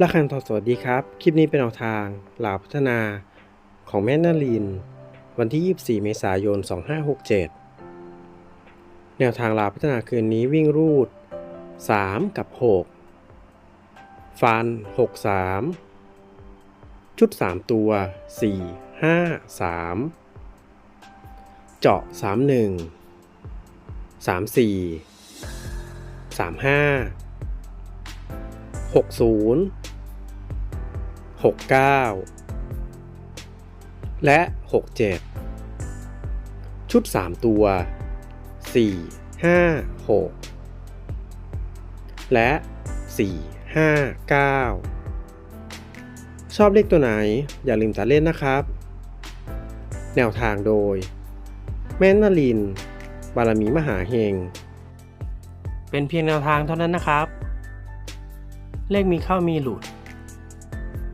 ละคันทอสวัสดีครับ คลิปนี้เป็นแนวทางหลาพัฒนาของแม่นาลิน วันที่ 24 เมษายน 2567 แนวทางลาพัฒนาคืนนี้วิ่งรูด 3 กับ 6 ฟัน 6 3 ชุด 3 ตัว 4 5 3 เจาะ 3 1 3 4 3 5หกเก้าและหกเจ็ดชุดสามตัวสี่ห้าหกและสี่ห้าเก้าชอบเลขตัวไหนอย่าลืมตัดเล่นนะครับ แนวทางโดย แม่นาลิน บารมีมหาเฮง เป็นเพียงแนวทางเท่านั้นนะครับ เลขมีเข้ามีหลุด